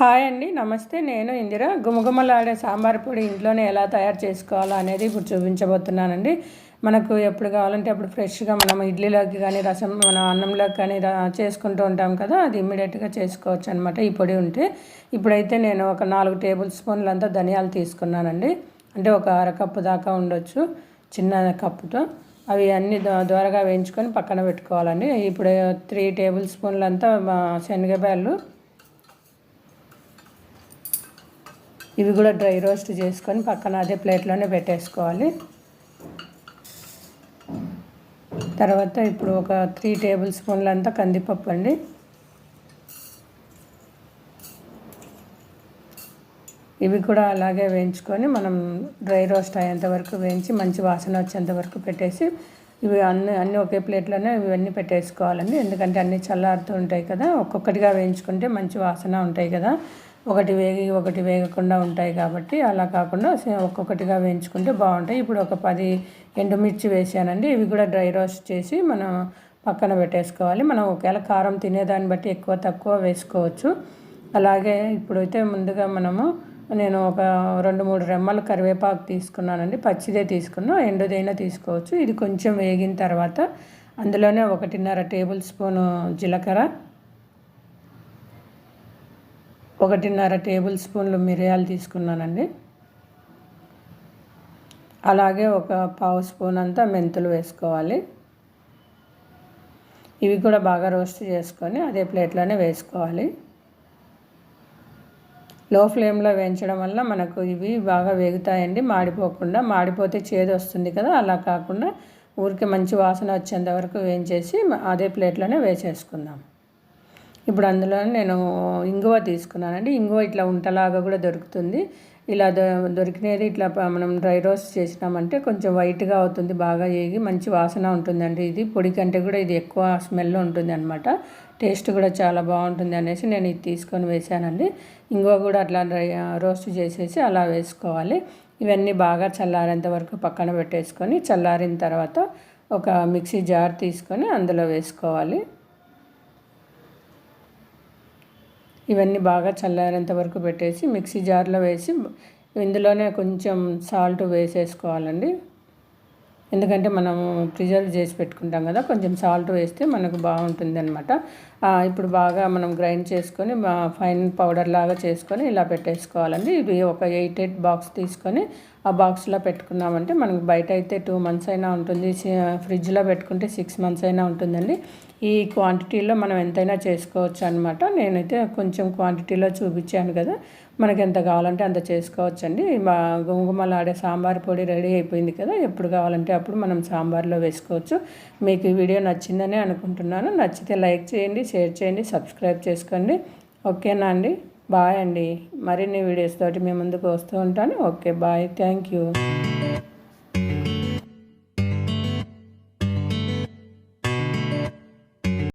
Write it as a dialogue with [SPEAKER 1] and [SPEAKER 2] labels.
[SPEAKER 1] Hi అండి నమస్తే. నేను ఇందిర. గుమగుమలాడే సాంబార్ పొడి ఇంట్లోనే ఎలా తయారు చేసుకోవాలో అనేది ఇప్పుడు చూపించబోతున్నానండి. మనకు ఎప్పుడు కావాలంటే అప్పుడు ఫ్రెష్గా మనం ఇడ్లీలోకి కానీ రసం మన అన్నంలోకి కానీ చేసుకుంటూ ఉంటాం కదా అది ఇమ్మీడియట్గా చేసుకోవచ్చు అనమాట ఈ పొడి ఉంటే. ఇప్పుడైతే నేను ఒక నాలుగు టేబుల్ స్పూన్లంతా ధనియాలు తీసుకున్నానండి. అంటే ఒక అరకప్పు దాకా ఉండొచ్చు చిన్న కప్పుతో. అవి అన్ని దోరగా వేయించుకొని పక్కన పెట్టుకోవాలండి. ఇప్పుడు త్రీ టేబుల్ స్పూన్లంతా అంతా ఇవి కూడా డ్రై రోస్ట్ చేసుకొని పక్కన అదే ప్లేట్లోనే పెట్టేసుకోవాలి. తర్వాత ఇప్పుడు ఒక త్రీ టేబుల్ స్పూన్లంతా కందిపప్పు అండి. ఇవి కూడా అలాగే వేయించుకొని మనం డ్రై రోస్ట్ అయ్యేంత వరకు వేయించి మంచి వాసన వచ్చేంత వరకు పెట్టేసి ఇవి అన్ని అన్ని ఒకే ప్లేట్లోనే ఇవన్నీ పెట్టేసుకోవాలండి. ఎందుకంటే అన్నీ చల్లారుతూ ఉంటాయి కదా ఒక్కొక్కటిగా వేయించుకుంటే మంచి వాసన ఉంటాయి కదా. ఒకటి వేగి ఒకటి వేగకుండా ఉంటాయి కాబట్టి అలా కాకుండా ఒక్కొక్కటిగా వేయించుకుంటే బాగుంటాయి. ఇప్పుడు ఒక పది ఎండుమిర్చి వేసానండి. ఇవి కూడా డ్రై రోస్ట్ చేసి మనం పక్కన పెట్టేసుకోవాలి. మనం ఒకవేళ కారం తినేదాన్ని బట్టి ఎక్కువ తక్కువ వేసుకోవచ్చు. అలాగే ఇప్పుడైతే ముందుగా మనము నేను ఒక రెండు మూడు రెమ్మలు కరివేపాకు తీసుకున్నానండి. పచ్చిదే తీసుకున్నా ఎండుదైనా తీసుకోవచ్చు. ఇది కొంచెం వేగిన తర్వాత అందులోనే ఒకటిన్నర టేబుల్ స్పూను జీలకర్ర ఒకటిన్నర టేబుల్ స్పూన్లు మిరియాలు తీసుకున్నానండి. అలాగే ఒక పావు స్పూన్ అంతా మెంతులు వేసుకోవాలి. ఇవి కూడా బాగా రోస్ట్ చేసుకొని అదే ప్లేట్లోనే వేసుకోవాలి. లో ఫ్లేమ్లో వేయించడం వల్ల మనకు ఇవి బాగా వేగుతాయండి మాడిపోకుండా మాడిపోతే చేదు వస్తుంది కదా అలా కాకుండా ఊరికి మంచి వాసన వచ్చేంత వరకు వేయించేసి అదే ప్లేట్లోనే వేసేసుకుందాం. ఇప్పుడు అందులో నేను ఇంగువ తీసుకున్నానండి. ఇంగువ ఇట్లా ఉంటలాగా కూడా దొరుకుతుంది. ఇలా దొరికినది ఇట్లా మనం డ్రై రోస్ట్ చేసినామంటే కొంచెం వైట్గా అవుతుంది బాగా ఏగి మంచి వాసన ఉంటుందండి ఇది. పొడి కంటే కూడా ఇది ఎక్కువ స్మెల్ ఉంటుంది అనమాట టేస్ట్ కూడా చాలా బాగుంటుంది అనేసి నేను ఇది తీసుకొని వేసానండి. ఇంగువ కూడా అట్లా డ్రై రోస్ట్ చేసేసి అలా వేసుకోవాలి. ఇవన్నీ బాగా చల్లారేంత వరకు పక్కన పెట్టేసుకొని చల్లారిన తర్వాత ఒక మిక్సీ జార్ తీసుకొని అందులో వేసుకోవాలి. ఇవన్నీ బాగా చల్లారేంత వరకు పెట్టేసి మిక్సీ జార్లో వేసి ఇందులోనే కొంచెం సాల్ట్ వేసేసుకోవాలండి. ఎందుకంటే మనం ప్రిజర్వ్ చేసి పెట్టుకుంటాం కదా కొంచెం సాల్ట్ వేస్తే మనకు బాగుంటుంది అనమాట ఇప్పుడు బాగా మనం గ్రైండ్ చేసుకొని ఫైన్ పౌడర్ లాగా చేసుకొని ఇలా పెట్టేసుకోవాలండి. ఇది ఒక ఎయిట్ ఎయిట్ బాక్స్ తీసుకొని ఆ బాక్స్లో పెట్టుకున్నామంటే మనకు బయట అయితే టూ మంత్స్ అయినా ఉంటుంది. ఫ్రిడ్జ్లో పెట్టుకుంటే సిక్స్ మంత్స్ అయినా ఉంటుందండి. ఈ క్వాంటిటీలో మనం ఎంతైనా చేసుకోవచ్చు అనమాట నేనైతే కొంచెం క్వాంటిటీలో చూపించాను కదా మనకి ఎంత కావాలంటే అంత చేసుకోవచ్చు అండి గుమగుమలాడే సాంబార్ పొడి రెడీ అయిపోయింది కదా ఎప్పుడు కావాలంటే అప్పుడు మనం సాంబార్లో వేసుకోవచ్చు. మీకు ఈ వీడియో నచ్చిందని అనుకుంటున్నాను. నచ్చితే లైక్ చేయండి షేర్ చేయండి సబ్స్క్రైబ్ చేసుకోండి. ఓకేనా అండి? బాయ్ అండి. మరిన్ని వీడియోస్ తోటి మీ ముందుకు వస్తూ ఉంటాను. Okay bye. Thank you.